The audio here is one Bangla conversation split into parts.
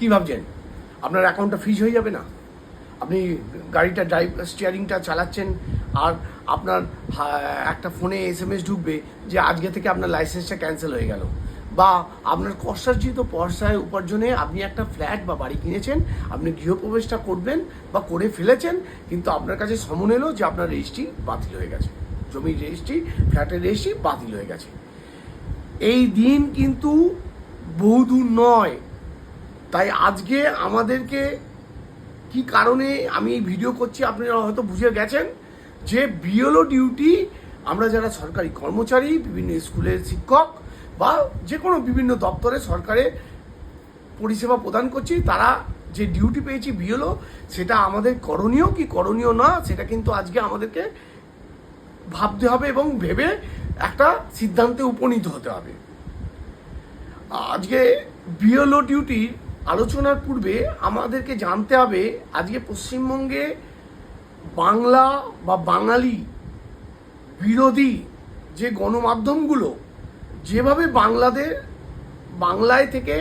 কি ভাবছেন? আপনার অ্যাকাউন্টটা ফ্রিজ হয়ে যাবে না? আপনি গাড়িটা ড্রাইভ স্টিয়ারিংটা চালাচ্ছেন আর আপনার একটা ফোনে এস এম এস ঢুকবে যে আজকে থেকে আপনার লাইসেন্সটা ক্যান্সেল হয়ে গেল। বা আপনার কষ্টার্জিত পয়সায় উপার্জনে আপনি একটা ফ্ল্যাট বা বাড়ি কিনেছেন, আপনি গৃহপ্রবেশটা করবেন বা করে ফেলেছেন, কিন্তু আপনার কাছে সমন এলো যে আপনার রেজিস্ট্রি বাতিল হয়ে গেছে। জমির রেজিস্ট্রি ফ্ল্যাটের রেজিস্ট্রি বাতিল হয়ে গেছে। এই দিন কিন্তু বহুদূর নয়। তাই আজকে আমাদেরকে কি কারণে আমি এই ভিডিও করছি আপনারা হয়তো বুঝে গেছেন যে বিএলও ডিউটি আমরা যারা সরকারি কর্মচারী, বিভিন্ন স্কুলের শিক্ষক বা যে কোনো বিভিন্ন দপ্তরে সরকারে পরিষেবা প্রদান করছি, তারা যে ডিউটি পেয়েছি বিএলও, সেটা আমাদের করণীয় কি করণীয় না, সেটা কিন্তু আজকে আমাদেরকে ভাবতে হবে এবং ভেবে একটা সিদ্ধান্তে উপনীত হতে হবে। আজকে বিএলও ডিউটির আলোচনার পূর্বে আমাদেরকে জানতে হবে আজকে পশ্চিমবঙ্গে বাংলা বা বাঙালি বিরোধী যে গণমাধ্যমগুলো, যেভাবে বাংলাদের, বাংলায় থেকে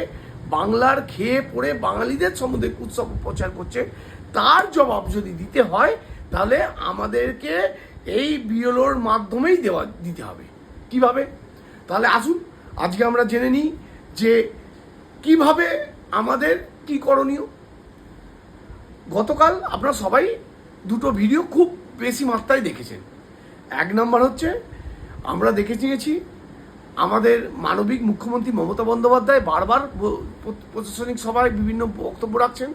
বাংলার খেয়ে পড়ে বাঙালিদের সম্বন্ধে উৎসব প্রচার করছে, তার জবাব যদি দিতে হয়, তাহলে আমাদেরকে এই বিএলওর মাধ্যমেই দেওয়া, দিতে হবে। কীভাবে? তাহলে আসুন, আজকে আমরা জেনে নিই যে কীভাবে আমাদের কি করণীয়? গতকাল আপনারা সবাই দুটো ভিডিও খুব বেশি মাত্রায় দেখেছেন। এক নম্বর হচ্ছে, আমরা দেখে নিয়েছি, আমাদের মানবিক মুখ্যমন্ত্রী মমতা বন্দ্যোপাধ্যায় বারবার প্রশাসনিক সভায় বিভিন্ন বক্তব্য রাখছেন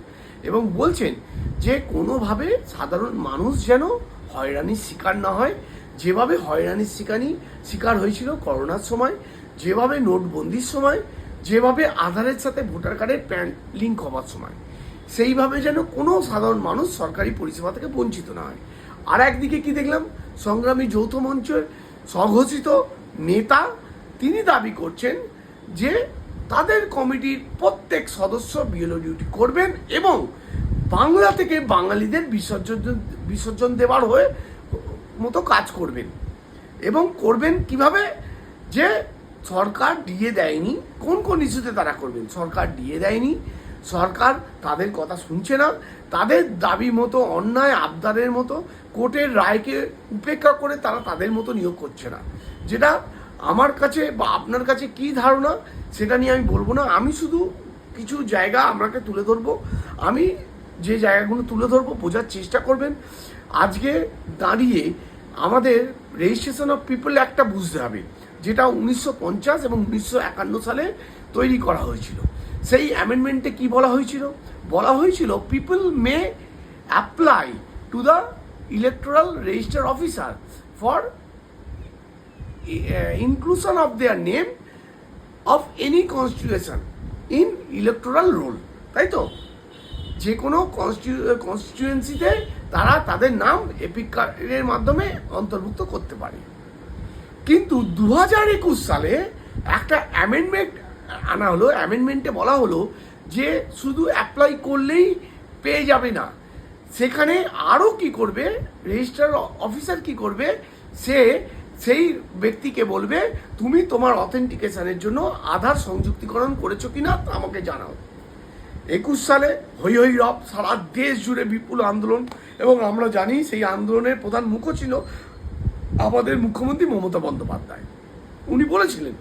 এবং বলছেন যে কোনোভাবে সাধারণ মানুষ যেন হয়রানির শিকার না হয়। যেভাবে হয়রানির শিকানি, শিকার হয়েছিল করোনার সময়, যেভাবে নোটবন্দির সময় যেভাবে আধারের সাথে ভোটার কার্ডের প্যান লিঙ্ক হওয়ার সময়, সেইভাবে যেন কোনো সাধারণ মানুষ সরকারি পরিষেবা থেকে বঞ্চিত না হয়। আর একদিকে কি দেখলাম? সংগ্রামী যৌথ মঞ্চের স্বঘোষিত নেতা, তিনি দাবি করছেন যে তাদের কমিটির প্রত্যেক সদস্য বিএলও ডিউটি করবেন এবং বাংলা থেকে বাঙালিদের বিসর্জন বিসর্জন দেওয়ার হয়ে মতো কাজ করবেন। এবং করবেন কীভাবে? যে সরকার দিয়ে দেয়নি। কোন কোন ইস্যুতে তারা করবেন? সরকার দিয়ে দেয়নি। সরকার তাদের কথা শুনছে না। তাদের দাবি মতো, অন্যায় আবদারের মতো কোর্টের রায়কে উপেক্ষা করে তারা তাদের মতো নিয়োগ করছে না। যেটা আমার কাছে বা আপনার কাছে কি ধারণা, সেটা নিয়ে আমি বলব না। আমি শুধু কিছু জায়গা আপনাকে তুলে ধরবো। আমি যে জায়গাগুলো তুলে ধরবো, বোঝার চেষ্টা করবেন। আজকে দাঁড়িয়ে আমাদের রেজিস্ট্রেশন অফ পিপল একটা বুঝতে হবে। যেটা উনিশশো পঞ্চাশ এবং উনিশশো একান্ন সালে তৈরি করা হয়েছিল। সেই অ্যামেন্ডমেন্টে কি বলা হয়েছিল? বলা হয়েছিল people may apply to the electoral register officer for inclusion of their name of any constitution in electoral roll. তাই তো? যে কোনো কনস্টিটিউয়েন্সিতে তারা তাদের নাম এপিক কার্ডের মাধ্যমে অন্তর্ভুক্ত করতে পারে। কিন্তু দু হাজার একুশ সালে একটা অ্যামেন্ডমেন্ট আনা হলো অ্যামেন্ডমেন্টে বলা হলো যে শুধু অ্যাপ্লাই করলেই পেয়ে যাবে না। সেখানে আরও কি করবে রেজিস্টার অফিসার কি করবে, সে সেই ব্যক্তিকে বলবে, তুমি তোমার অথেন্টিকেশনের জন্য আধার সংযুক্তিকরণ করেছ কিনা তা আমাকে জানাও। একুশ সালে হই হই রব, সারা দেশ জুড়ে বিপুল আন্দোলন এবং আমরা জানি সেই আন্দোলনের প্রধান মুখ ছিল আমাদের মুখ্যমন্ত্রী মমতা বন্দ্যোপাধ্যায়। উনি বলেছিলেন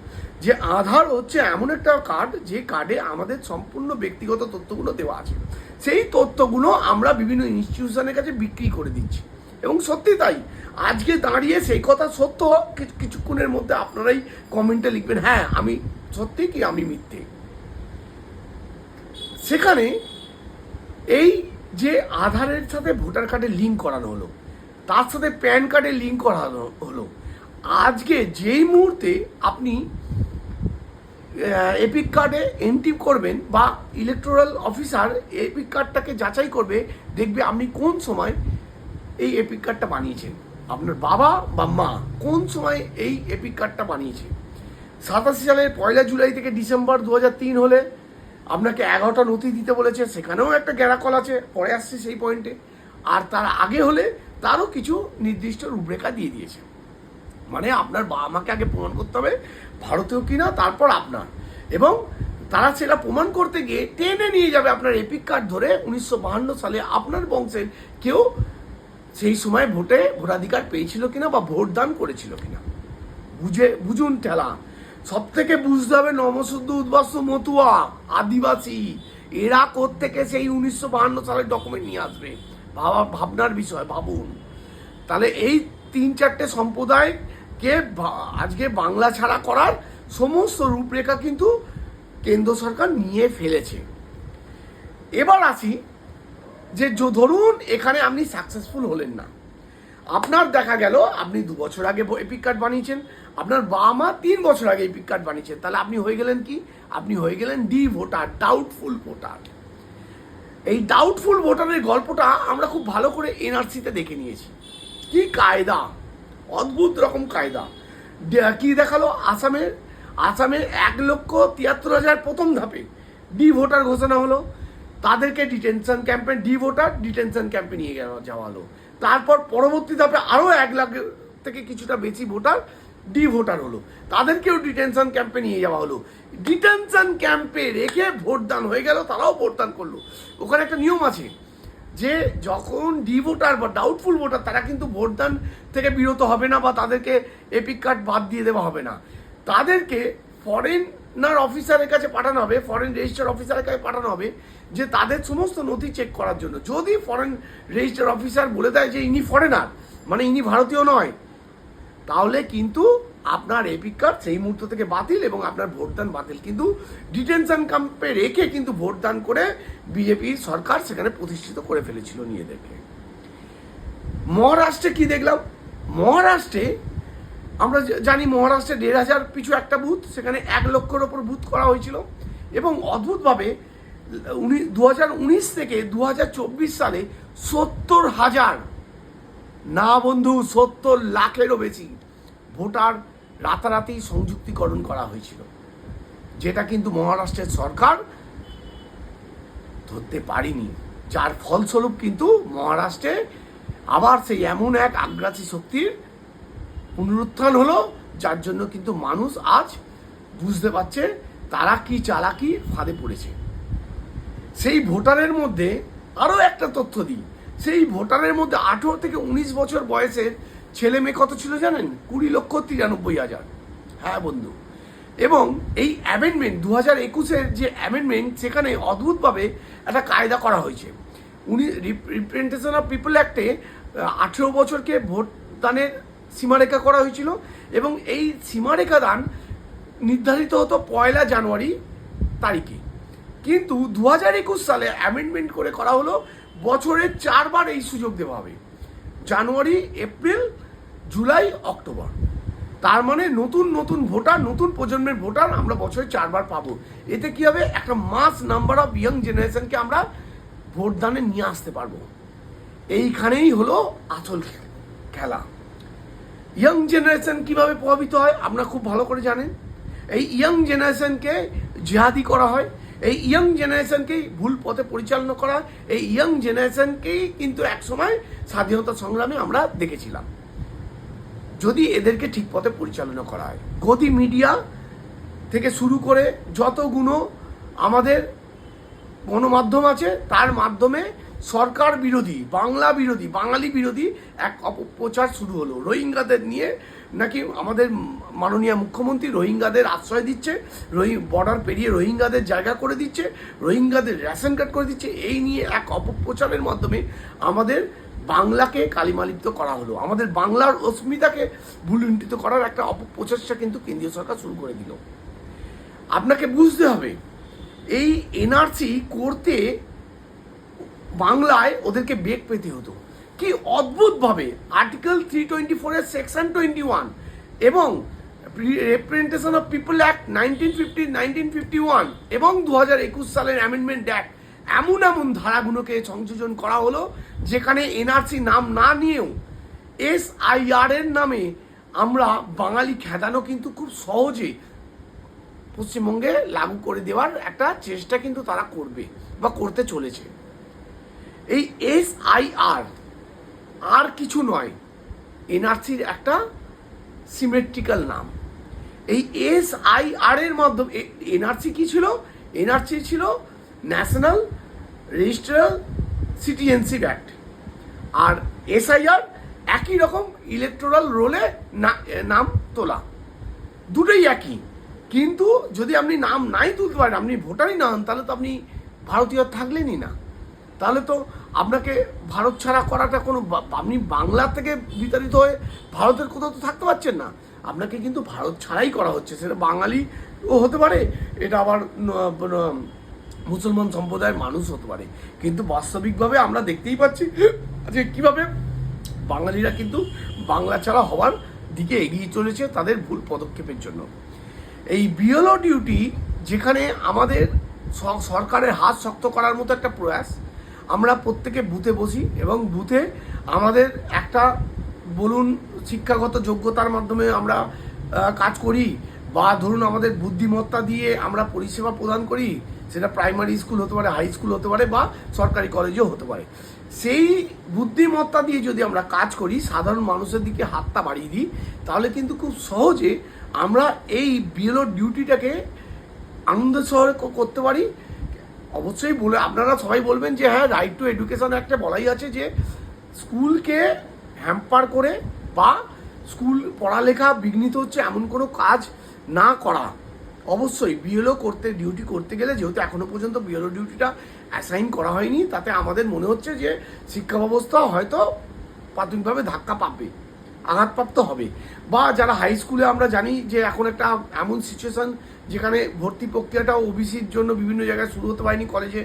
যে আধার হচ্ছে এমন একটা কার্ড, যে কার্ডে আমাদের সম্পূর্ণ ব্যক্তিগত তথ্যগুলো দেওয়া আছে। সেই তথ্যগুলো আমরা বিভিন্ন ইনস্টিটিউশনের কাছে বিক্রি করে দিচ্ছি। এবং সত্যি তাই, আজকে দাঁড়িয়ে সেই কথা সত্য কিছু- কিছুক্ষণের মধ্যে আপনারাই কমেন্টে লিখবেন হ্যাঁ আমি সত্যি কি আমি মিথ্যে? সেখানে এই যে আধারের সাথে ভোটার কার্ডের লিঙ্ক করানো হলো তার সাথে প্যান কার্ডের লিঙ্ক করা হলো আজকে যেই মুহূর্তে আপনি এপিক কার্ডে এন্ট্রি করবেন বা ইলেকটোরাল অফিসার এপিক কার্ডটাকে যাচাই করবে, দেখবে আপনি কোন সময় এই এপিক কার্ডটা বানিয়েছেন। আপনার বাবা বা মা কোন সময় এই এপিক কার্ডটা বানিয়েছে? সাতাশি সালের পয়লা জুলাই থেকে ডিসেম্বর দু হলে আপনাকে এগারোটা নথি দিতে বলেছে, সেখানেও একটা গ্যারাকল আছে, পরে আসছে সেই পয়েন্টে আর তার আগে হলে তারও কিছু নির্দিষ্ট রূপরেখা দিয়ে দিয়েছে। মানে আপনার বাবা মাকে আগে প্রমাণ করতে হবে ভারতীয় কিনা তারপর আপনার। এবং তারা সেটা প্রমাণ করতে গিয়ে টেনে নিয়ে যাবে আপনার এপিক কার্ড ধরে উনিশশো সালে আপনার বংশের কেউ সেই সময় ভোটে ভোটাধিকার পেয়েছিল কিনা বা ভোট দান করেছিল কিনা। বুঝে, বুঝুন ঠেলা। সব থেকে বুঝতে হবে নমশুদ্ধ উদ্বাস্ত মতুয়া, আদিবাসী। এরা থেকে সেই উনিশশো বাহান্ন সালের ডকুমেন্ট নিয়ে আসবে? ভাবা, ভাবনার বিষয়, ভাবুন। তাহলে এই তিন চারটে সম্প্রদায়কে আজকে বাংলা ছাড়া করার সমস্ত রূপরেখা কিন্তু কেন্দ্র সরকার নিয়ে ফেলেছে। এবার আসি যে ধরুন এখানে আপনি সাকসেসফুল হলেন না। আপনার দেখা গেল, আপনি দু বছর আগে এপিক কার্ড বানিয়েছেন, আপনার বাবা মা তিন বছর আগে এপিক কার্ড বানিয়েছেন। তাহলে আপনি হয়ে গেলেন কি? আপনি হয়ে গেলেন ডি ভোটার ডাউটফুল ভোটার এই ডাউটফুল ভোটারের গল্পটা আমরা খুব ভালো করে এনআরসিতে দেখে নিয়েছি। কি কায়দা? অদ্ভুত রকম কায়দা। কি দেখাল? আসামের আসামের এক লক্ষ তিয়াত্তর হাজার প্রথম ধাপে ডি ভোটার ঘোষণা হলো। তাদেরকে ডিটেনশন ক্যাম্পে ডি ভোটার ডিটেনশন ক্যাম্পে নিয়ে গেল যাওয়া হলো। তারপর পরবর্তী ধাপে আরও এক লাখ থেকে কিছুটা বেশি ভোটার ডি ভোটার হলো। তাদেরকেও ডিটেনশন ক্যাম্পে নিয়ে যাওয়া হলো। ডিটেনশন ক্যাম্পে রেখে ভোটদান হয়ে গেল, তারাও ভোটদান করল। ওখানে একটা নিয়ম আছে যে যখন ডি ভোটার বা ডাউটফুল ভোটার তারা কিন্তু ভোটদান থেকে বিরত হবে না বা তাদেরকে এপিক কার্ড বাদ দিয়ে দেওয়া হবে না। তাদেরকে ফরেনার অফিসারের কাছে পাঠানো হবে ফরেন রেজিস্টার অফিসারের কাছে পাঠানো হবে যে তাদের সমস্ত নথি চেক করার জন্য। যদি ফরেন রেজিস্টার অফিসার বলে দেয় যে ইনি ফরেনার মানে ইনি ভারতীয় নয়, তাহলে কিন্তু আপনার এপিক কার্ড সেই মুহূর্ত থেকে বাতিল এবং আপনার ভোটদান বাতিল। কিন্তু ডিটেনশন ক্যাম্পে রেখে কিন্তু ভোটদান করে বিজেপি সরকার সেখানে প্রতিষ্ঠিত করে ফেলেছিল নিয়ে দেখে মহারাষ্ট্রে কি দেখলাম? মহারাষ্ট্রে আমরা জানি মহারাষ্ট্রে দেড় হাজার পিছু একটা বুথ, সেখানে এক লক্ষর ওপর বুথ করা হয়েছিল এবং অদ্ভুতভাবে উনি দু হাজার উনিশ থেকে দু হাজার চব্বিশ সালে সত্তর হাজার, না বন্ধু, সত্তর লাখেরও বেশি ভোটার রাতারাতি সংযুক্তিকরণ করা হয়েছিল। যেটা কিন্তু মহারাষ্ট্রের সরকার ধরতে পারিনি। যার ফলস্বরূপ কিন্তু মহারাষ্ট্রে আবার সেই এমন এক আগ্রাসী শক্তির পুনরুত্থান হলো, যার জন্য কিন্তু মানুষ আজ বুঝতে পারছে তারা কি চালাকি ফাঁদে পড়েছে। সেই ভোটারের মধ্যে আরও একটা তথ্য দিই। সেই ভোটারের মধ্যে আঠেরো থেকে উনিশ বছর বয়সের ছেলে মেয়ে কত ছিল জানেন? কুড়ি লক্ষ তিরানব্বই হাজার। হ্যাঁ বন্ধু। এবং এই অ্যামেন্ডমেন্ট দু হাজার একুশের যে অ্যামেন্ডমেন্ট সেখানে অদ্ভুতভাবে একটা কায়দা করা হয়েছে। উনি রিপ্রেজেন্টেশন অফ পিপল অ্যাক্টে আঠেরো বছরকে ভোটদানের সীমারেখা করা হয়েছিল এবং এই সীমারেখা দান নির্ধারিত হতো পয়লা জানুয়ারি তারিখে। কিন্তু দু হাজার একুশ সালে অ্যামেন্ডমেন্ট করে করা হলো, বছরে চারবার এই সুযোগ দেওয়া হবে। January, April July, October. তার মানে নতুন নতুন ভোটার, নতুন প্রজন্মের ভোটার আমরা বছরে চারবার পাবো। এতে কি হবে? একটা মাস নাম্বার অফ ইয়াং জেনারেশনকে আমরা ভোটদানে নিয়ে আসতে পারব। এইখানেই হলো আসল খেলা। ইয়াং জেনারেশন কীভাবে প্রভাবিত হয়? আপনারা খুব ভালো করে জানেন। এই ইয়াং জেনারেশনকে জেহাদি করা হয়। এই ইয়াং জেনারেশনকেই ভুল পথে পরিচালনা করা এই ইয়াং জেনারেশনকেই কিন্তু একসময় স্বাধীনতা সংগ্রামে আমরা দেখেছিলাম। যদি এদেরকে ঠিক পথে পরিচালনা করা হয়। গদি মিডিয়া থেকে শুরু করে যতগুলো আমাদের গণমাধ্যম আছে, তার মাধ্যমে সরকার বিরোধী, বাংলা বিরোধী, বাঙালি বিরোধী এক অপপ্রচার শুরু হলো। রোহিঙ্গাদের নিয়ে নাকি আমাদের মাননীয় মুখ্যমন্ত্রী রোহিঙ্গাদের আশ্রয় দিচ্ছে, রোহি বর্ডার পেরিয়ে রোহিঙ্গাদের জায়গা করে দিচ্ছে, রোহিঙ্গাদের রেশন কার্ড করে দিচ্ছে, এই নিয়ে এক অপপ্রচারের মাধ্যমে আমাদের বাংলাকে কালিমালিপ্ত করা হলো। আমাদের বাংলার অস্মিতাকে ভুলুণ্ঠিত করার একটা অপপ্রচেষ্টা কিন্তু কেন্দ্রীয় সরকার শুরু করে দিল। আপনাকে বুঝতে হবে, এই এনআরসি করতে বাংলায় ওদেরকে বেগ পেতে হতো। কি অদ্ভুতভাবে আর্টিকেল থ্রি টোয়েন্টি ফোরের সেকশন টোয়েন্টি ওয়ান এবং representation of people act nineteen fifty nineteen fifty one এবং দু হাজার একুশ সালের অ্যামেন্ডমেন্ট অ্যাক্ট এমন এমন ধারাগুলোকে সংযোজন করা হলো, যেখানে এনআরসি নাম না নিয়েও এস আইআর এর নামে আমরা বাঙালি খেদানো কিন্তু খুব সহজে পশ্চিমবঙ্গে লাগু করে দেওয়ার একটা চেষ্টা কিন্তু তারা করবে বা করতে চলেছে। এই এস আই আর কিছু নয় এনআরসির একটা সিমেট্রিক্যাল নাম। এই এস আই আর এর মাধ্যমে এনআরসি কি ছিল? এনআরসি ছিল ন্যাশনাল রেজিস্ট্রাল সিটিজেনশিপ অ্যাক্ট আর এসআইআর একই রকম ইলেকটোরাল রোলে নাম তোলা। দুটোই একই। কিন্তু যদি আপনি নাম নাই তুলতে পারেন, আপনি ভোটারই না হন, তাহলে তো আপনি ভারতীয় থাকলেনই না। তাহলে তো আপনাকে ভারত ছাড়া করাটা কোনো আপনি বাংলা থেকে বিতাড়িত হয়ে ভারতের কোথাও তো থাকতে পারছেন না। আপনাকে কিন্তু ভারত ছাড়াই করা হচ্ছে। সেটা বাঙালি ও হতে পারে, এটা আবার মুসলমান সম্প্রদায়ের মানুষ হতে পারে। কিন্তু বাস্তবিকভাবে আমরা দেখতেই পাচ্ছি যে কীভাবে বাঙালিরা কিন্তু বাংলা ছাড়া হওয়ার দিকে এগিয়ে চলেছে তাদের ভুল পদক্ষেপের জন্য। এই বিএলও ডিউটি যেখানে আমাদের সরকারের হাত শক্ত করার মতো একটা প্রয়াস, আমরা প্রত্যেকে বুথে বসি এবং বুথে আমাদের একটা বলুন শিক্ষাগত যোগ্যতার মাধ্যমে আমরা কাজ করি বা ধরুন আমাদের বুদ্ধিমত্তা দিয়ে আমরা পরিষেবা প্রদান করি সেটা প্রাইমারি স্কুল হতে পারে, হাই স্কুল হতে পারে বা সরকারি কলেজও হতে পারে। সেই বুদ্ধিমত্তা দিয়ে যদি আমরা কাজ করি, সাধারণ মানুষের দিকে হাতটা বাড়িয়ে দিই, তাহলে কিন্তু খুব সহজে আমরা এই বিএলও ডিউটিটাকে আনন্দ শহরে করতে পারি। অবশ্যই বলে, আপনারা সবাই বলবেন যে হ্যাঁ রাইট টু এডুকেশন একটা বলাই আছে যে, স্কুলকে হ্যাম্পার করে বা স্কুল পড়ালেখা বিঘ্নিত হচ্ছে এমন কোনো কাজ না করা। অবশ্যই বিএলও করতে ডিউটি করতে গেলে যেহেতু এখনও পর্যন্ত বিএলও ডিউটিটা অ্যাসাইন করা হয়নি, তাতে আমাদের মনে হচ্ছে যে শিক্ষা ব্যবস্থা হয়তো প্রাথমিকভাবে ধাক্কা পাবে, আঘাতপ্রাপ্ত হবে। বা যারা হাই স্কুলে আমরা জানি যে এখন একটা এমন সিচুয়েশন যেখানে ভর্তি প্রক্রিয়াটা ওবিসির জন্য বিভিন্ন জায়গায় শুরু হতে পারেনি কলেজে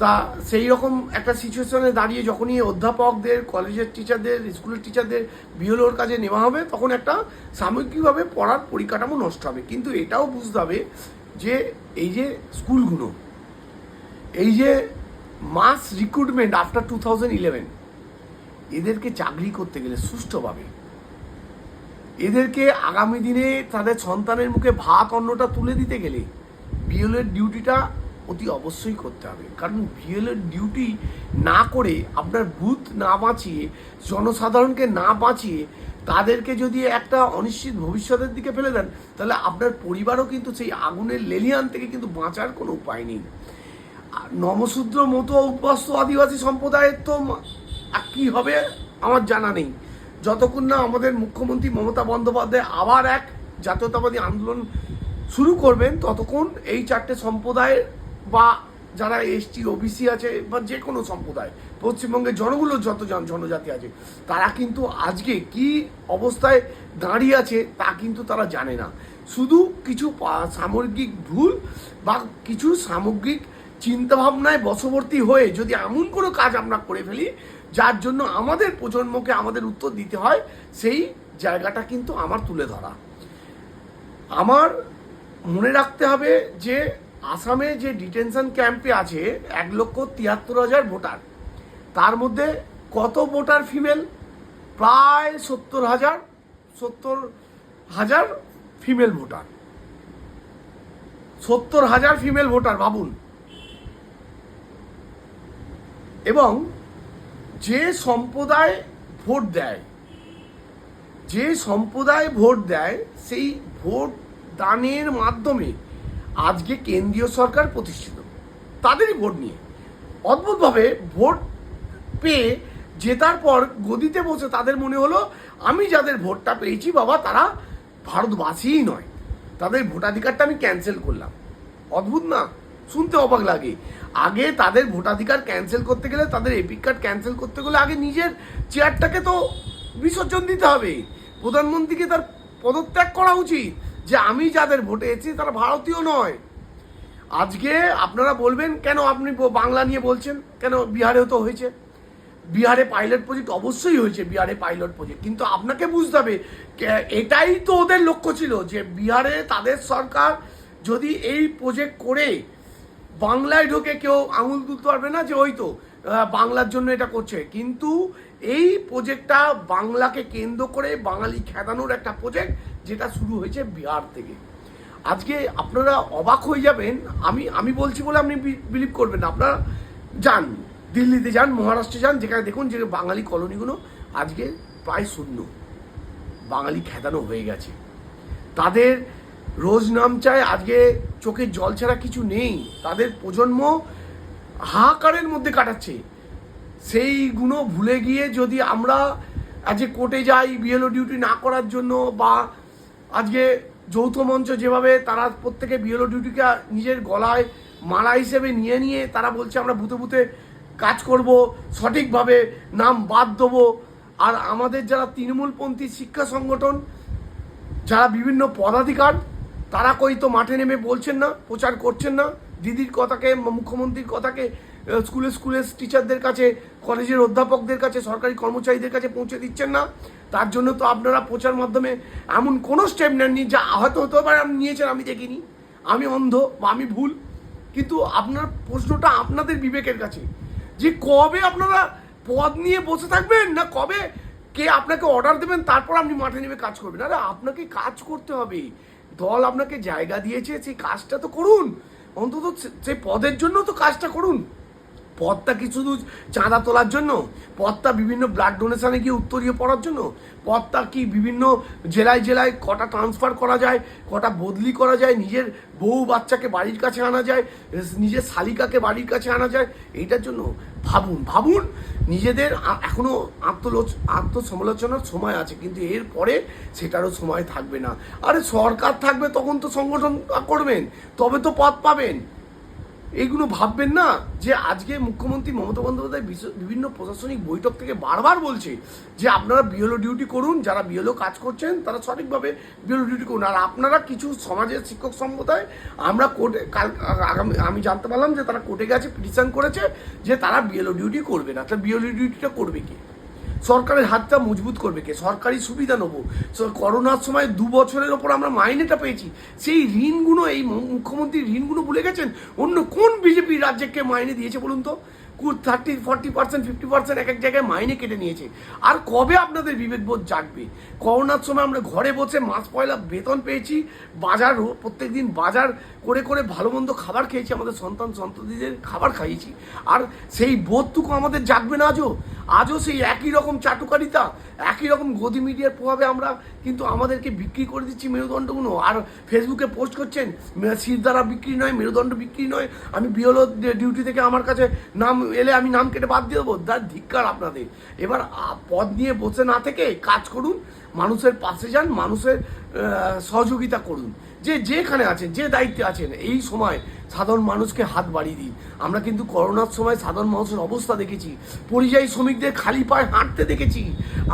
তা সেই রকম একটা সিচুয়েশনে দাঁড়িয়ে যখনই অধ্যাপকদের কলেজের টিচারদের স্কুলের টিচারদের বিএলওর কাজে নেওয়া হবে, তখন একটা সামগ্রিকভাবে পড়ার পরিকাঠামো নষ্ট হবে। কিন্তু এটাও বুঝতে হবে যে এই যে স্কুলগুলো, এই যে mass recruitment after two thousand eleven এদেরকে চাকরি করতে গেলে সুষ্ঠুভাবে, এদেরকে আগামী দিনে তাদের সন্তানের মুখে ভাত অন্নটা তুলে দিতে গেলে বিএলের ডিউটিটা অতি অবশ্যই করতে হবে। কারণ বিএলের ডিউটি না করে আপনার বুথ না বাঁচিয়ে, জনসাধারণকে না বাঁচিয়ে তাদেরকে যদি একটা অনিশ্চিত ভবিষ্যতের দিকে ফেলে দেন, তাহলে আপনার পরিবারও কিন্তু সেই আগুনের লেলিয়ান থেকে কিন্তু বাঁচার কোনো উপায় নেই। নমশূদ্র মতো উদ্বাস্ত আদিবাসী সম্প্রদায়ের তো কি হবে আমার জানা নেই। যতক্ষণ না আমাদের মুখ্যমন্ত্রী মমতা বন্দ্যোপাধ্যায় আবার এক জাতীয়তাবাদী আন্দোলন শুরু করবেন, ততক্ষণ এই চারটে সম্প্রদায়ের বা যারা এসটি, ওবিসি আছে, বা যে কোনো সম্প্রদায়, পশ্চিমবঙ্গের জনগুলো যত জন- জনজাতি আছে, তারা কিন্তু আজকে কি অবস্থায় দাঁড়িয়ে আছে তা কিন্তু তারা জানে না। শুধু কিছু সামগ্রিক ভুল বা কিছু সামগ্রিক চিন্তাভাবনায় বশবর্তী হয়ে যদি এমন কোনো কাজ আমরা করে ফেলি, যার জন্য আমাদের প্রজন্মকে আমাদের উত্তর দিতে হয়, সেই জায়গাটা কিন্তু আমার তুলে ধরা। আমার মনে রাখতে হবে যে আসামে যে ডিটেনশন ক্যাম্পে আছে এক লক্ষ তিয়াত্তর হাজার ভোটার। তার মধ্যে কত ভোটার ফিমেল? প্রায় সত্তর হাজার সত্তর হাজার ফিমেল ভোটার। সত্তর হাজার ফিমেল ভোটার, ভাবুন। এবং যে সম্প্রদায় ভোট দেয়, যে সম্প্রদায় ভোট দেয়, সেই ভোট দানের মাধ্যমে আজকে কেন্দ্রীয় সরকার প্রতিষ্ঠিত। তাদেরই ভোট নিয়ে। অদ্ভুতভাবে ভোট পেয়ে জেতার পর গদিতে বসে তাদের মনে হলো, আমি যাদের ভোটটা পেয়েছি বাবা, তারা ভারতবাসীই নয়। তাদের ভোটাধিকারটা আমি ক্যান্সেল করলাম। অদ্ভুত না? শুনতে অবাক লাগে। আগে তাদের ভোটাধিকার ক্যান্সেল করতে গেলে, তাদের এপিক কার্ড ক্যান্সেল করতে গেলে আগে নিজের চেয়ারটাকে তো বিসর্জন দিতে হবে। প্রধানমন্ত্রীকে তার পদত্যাগ করা উচিত। যে আমি যাদের ভোটে এসেছি তারা ভারতীয় নয়। আজকে আপনারা বলবেন, কেন আপনি বাংলা নিয়ে বলছেন? কেন বিহারেও তো হয়েছে? বিহারে পাইলট প্রজেক্ট অবশ্যই হয়েছে, বিহারে পাইলট প্রজেক্ট কিন্তু আপনাকে বুঝতে হবে এটাই তো ওদের লক্ষ্য ছিল যে বিহারে তাদের সরকার যদি এই প্রজেক্ট করে, বাংলায় ঢোকে কেউ আঙুল তুলতে পারবে না যে ওই তো বাংলার জন্য এটা করছে। কিন্তু এই প্রজেক্টটা বাংলাকে কেন্দ্র করে বাঙালি খেদানোর একটা প্রজেক্ট যেটা শুরু হয়েছে বিহার থেকে। আজকে আপনারা অবাক হয়ে যাবেন, আমি আমি বলছি বলে আপনি বিলিভ করবেন আপনারা যান, দিল্লিতে যান, মহারাষ্ট্রে যান, যেখানে দেখুন যে বাঙালি কলোনিগুলো আজকে প্রায় শূন্য। বাঙালি খেদানো হয়ে গেছে। তাদের রোজ নাম চায়, আজকে চোখের জল ছাড়া কিছু নেই। তাদের প্রজন্ম হাহাকারের মধ্যে কাটাচ্ছে। সেইগুলো ভুলে গিয়ে যদি আমরা আজকে কোর্টে যাই বিএলও ডিউটি না করার জন্য বা আজকে যৌথ মঞ্চ যেভাবে তারা প্রত্যেকে বিএলও ডিউটিকে নিজের গলায় মালা হিসেবে নিয়ে নিয়ে তারা বলছে, আমরা ভূতে ভূতে কাজ করব, সঠিকভাবে নাম বাদ দেবো। আর আমাদের যারা তৃণমূলপন্থী শিক্ষা সংগঠন, যারা বিভিন্ন পদাধিকার, তারা কই তো মাঠে নেমে বলছেন না, প্রচার করছেন না। দিদির কথাকে, মুখ্যমন্ত্রীর কথাকে স্কুলে স্কুলে টিচারদের কাছে, কলেজের অধ্যাপকদের কাছে, সরকারি কর্মচারীদের কাছে পৌঁছে দিচ্ছেন না। তার জন্য তো আপনারা প্রচার মাধ্যমে এমন কোনো স্টেপ নেননি যা হয়তো হতে পারে আপনি নিয়েছেন, আমি দেখিনি। আমি অন্ধ বা আমি ভুল। কিন্তু আপনার প্রশ্নটা আপনাদের বিবেকের কাছে। যে কবে আপনারা পদ নিয়ে বসে থাকবেন না কবে কে আপনাকে অর্ডার দেবেন, তারপর আপনি মাঠে নেমে কাজ করবেন। আরে, আপনাকে কাজ করতে হবে। দল আপনাকে জায়গা দিয়েছে, সেই কাজটা তো করুন। অন্তত সেই পদের জন্য তো কাজটা করুন। পদটা কি শুধু চাঁদা তোলার জন্য? পদটা বিভিন্ন ব্লাড ডোনেশনে গিয়ে উত্তরীয় পড়ার জন্য? পদটা কি বিভিন্ন জেলায় জেলায় কটা ট্রান্সফার করা যায়, কটা বদলি করা যায়, নিজের বউ বাচ্চাকে বাড়ির কাছে আনা যায়, নিজের শালিকাকে বাড়ির কাছে আনা যায়? এইটার জন্য ভাবুন ভাবুন, নিজেদের এখনও এখনও আত্মলোচ, আত্মসমালোচনার সময় আছে, কিন্তু এর পরে সেটারও সময় থাকবে না। আরে সরকার থাকবে তখন তো সংগঠন করবেন, তবে তো পদ পাবেন। এইগুলো ভাববেন না যে আজকে মুখ্যমন্ত্রী মমতা বন্দ্যোপাধ্যায় বিভিন্ন প্রশাসনিক বৈঠক থেকে বারবার বলছে যে আপনারা বিএলও ডিউটি করুন, যারা বিএলও কাজ করছেন তারা সঠিকভাবে বিএলও ডিউটি করুন। আর আপনারা কিছু সমাজের শিক্ষক সম্প্রদায়, আমরা কোর্টে কাল আগামী আমি জানতে পারলাম যে তারা কোর্টে গেছে পিটিশন করেছে যে তারা বিএলও ডিউটি করবে না। তাহলে বিএলও ডিউটিটা করবে কে? সরকারের হাতটা মজবুত করবে কে? সরকারি সুবিধা নেব। করোনার সময় দু বছরের ওপর আমরা মাইনেটা পেয়েছি। সেই ঋণগুলো, এই মুখ্যমন্ত্রী ঋণগুলো ভুলে গেছেন? অন্য কোন বিজেপি রাজ্যকে মাইনে দিয়েছে বলুন তো? Thirty forty percent fifty percent এক এক জায়গায় মাইনে কেটে নিয়েছে। আর কবে আপনাদের বিবেকবোধ জাগবে? করোনার সময় আমরা ঘরে বসে মাস পয়লা বেতন পেয়েছি। বাজার প্রত্যেক দিন বাজার করে করে ভালো মন্দ খাবার খেয়েছি, আমাদের সন্তান সন্ততিদের খাবার খাইয়েছি। আর সেই বোধটুকু আমাদের জাগবে না আজও। আজও সেই একই রকম চাটুকারিতা, একই রকম গদি মিডিয়ার প্রভাবে আমরা কিন্তু আমাদেরকে বিক্রি করে দিচ্ছি মেরুদণ্ডগুলো। আর ফেসবুকে পোস্ট করছেন শির দ্বারা বিক্রি নয়, মেরুদণ্ড বিক্রি নয়। আমি বিওলো ডিউটি থেকে আমার কাছে নাম এলে আমি নাম কেটে বাদ দিয়ে দেবো। তার ধিক্কার আপনাদের। এবার পদ নিয়ে বসে না থেকে কাজ করুন, মানুষের পাশে যান, মানুষের সহযোগিতা করুন। যে যেখানে আছেন যে দায়িত্বে আছেন এই সময় সাধারণ মানুষকে হাত বাড়িয়ে দিই। আমরা কিন্তু করোনার সময় সাধারণ মানুষের অবস্থা দেখেছি। পরিযায়ী শ্রমিকদের খালি পায়ে হাঁটতে দেখেছি।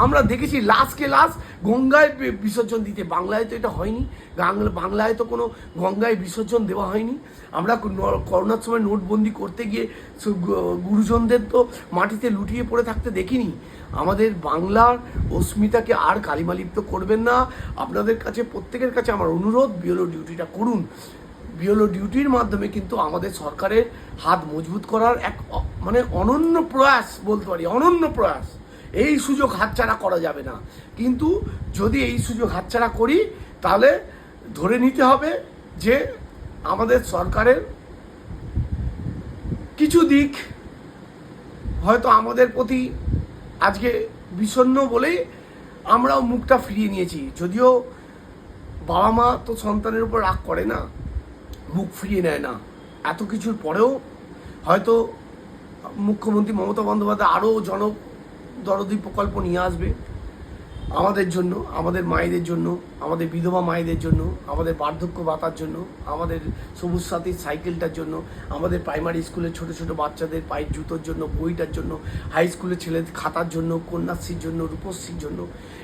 আমরা দেখেছি লাশকে লাশ গঙ্গায় বিসর্জন দিতে। বাংলায় তো এটা হয়নি। বাংলা বাংলায় তো কোনো গঙ্গায় বিসর্জন দেওয়া হয়নি। আমরা করোনার সময় নোটবন্দি করতে গিয়ে গুরুজনদের তো মাটিতে লুটিয়ে পড়ে থাকতে দেখিনি। আমাদের বাংলার অস্মিতাকে আর কালিমালিপ্ত করবেন না। আপনাদের কাছে প্রত্যেকের কাছে আমার অনুরোধ, বিএলও ডিউটিটা করুন। বিএলও ডিউটির মাধ্যমে কিন্তু আমাদের সরকারের হাত মজবুত করার এক মানে অনন্য প্রয়াস বলতে পারি, অনন্য প্রয়াস। এই সুযোগ হাতছাড়া করা যাবে না। কিন্তু যদি এই সুযোগ হাতছাড়া করি, তাহলে ধরে নিতে হবে যে আমাদের সরকারের কিছু দিক হয়তো আমাদের প্রতি আজকে বিষণ্ণ বলেই আমরাও মুখটা ফিরিয়ে নিয়েছি। যদিও বাবা মা তো সন্তানের উপর রাগ করে না মুখ ফিরিয়ে নেয় না। এত কিছুর পরেও হয়তো মুখ্যমন্ত্রী মমতা বন্দ্যোপাধ্যায় আরও জন দরদি প্রকল্প নিয়ে আসবে আমাদের জন্য, আমাদের মায়েদের জন্য, আমাদের বিধবা মায়েদের জন্য, আমাদের বার্ধক্য ভাতার জন্য, আমাদের সবুজ সাথী সাইকেলটার জন্য, আমাদের প্রাইমারি স্কুলের ছোট ছোট বাচ্চাদের পায়ের জুতোর জন্য, বইটার জন্য, হাই স্কুলের ছেলেদের খাতার জন্য, কন্যাশ্রীর জন্য, রূপশ্রীর জন্য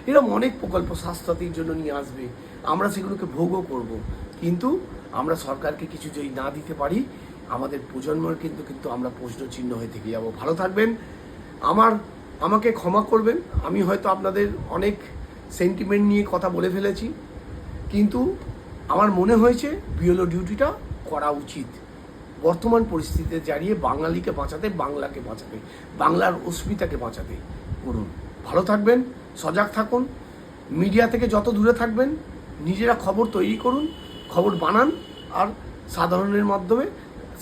এরকম অনেক প্রকল্প স্বাস্থ্যসাথীর জন্য নিয়ে আসবে। আমরা সেগুলোকে ভোগও করব। কিন্তু আমরা সরকারকে কিছু যদি না দিতে পারি, আমাদের প্রজন্মের কিন্তু কিন্তু আমরা প্রশ্ন চিহ্ন হয়ে থেকে যাব। ভালো থাকবেন। আমার, আমাকে ক্ষমা করবেন। আমি হয়তো আপনাদের অনেক সেন্টিমেন্ট নিয়ে কথা বলে ফেলেছি, কিন্তু আমার মনে হয়েছে বিএলও ডিউটিটা করা উচিত। বর্তমান পরিস্থিতিতে দাঁড়িয়ে বাঙালিকে বাঁচাতে, বাংলাকে বাঁচাতে, বাংলার অস্মিতাকে বাঁচাতে করুন। ভালো থাকবেন, সজাগ থাকুন, মিডিয়া থেকে যত দূরে থাকবেন, নিজেরা খবর তৈরি করুন খবর বানান আর সাধারণের মাধ্যমে,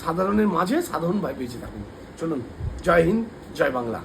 সাধারণের মাঝে সাধারণভাবে বেঁচে থাকুন। চলুন, জয় হিন্দ, জয় বাংলা।